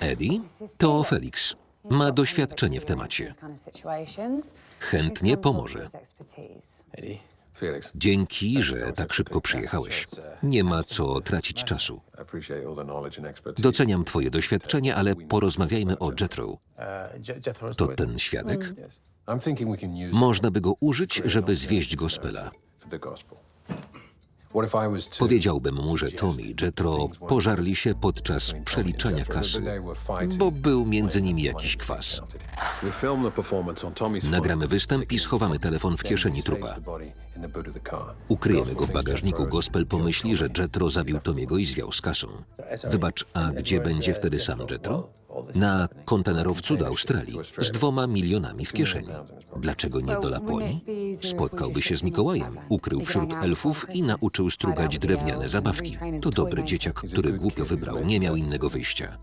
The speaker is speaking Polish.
Eddie to Felix. Ma doświadczenie w temacie. Chętnie pomoże. Felix. Dzięki, że tak szybko przyjechałeś. Nie ma co tracić czasu. Doceniam twoje doświadczenie, ale porozmawiajmy o Jethro. The To ten świadek? Use Można by go użyć, żeby zwieść gospela. Powiedziałbym mu, że Tommy i Jethro pożarli się podczas przeliczania kasy, bo był między nimi jakiś kwas. Nagramy występ i schowamy telefon w kieszeni trupa. Ukryjemy go w bagażniku. Gospel pomyśli, że Jethro zabił Tomiego i zwiał z kasą. Wybacz, a gdzie będzie wtedy sam Jethro? Na kontenerowcu do Australii z dwoma milionami w kieszeni. Dlaczego nie do Laponii? Spotkałby się z Mikołajem, ukrył wśród elfów i nauczył strugać drewniane zabawki. To dobry dzieciak, który głupio wybrał, nie miał innego wyjścia.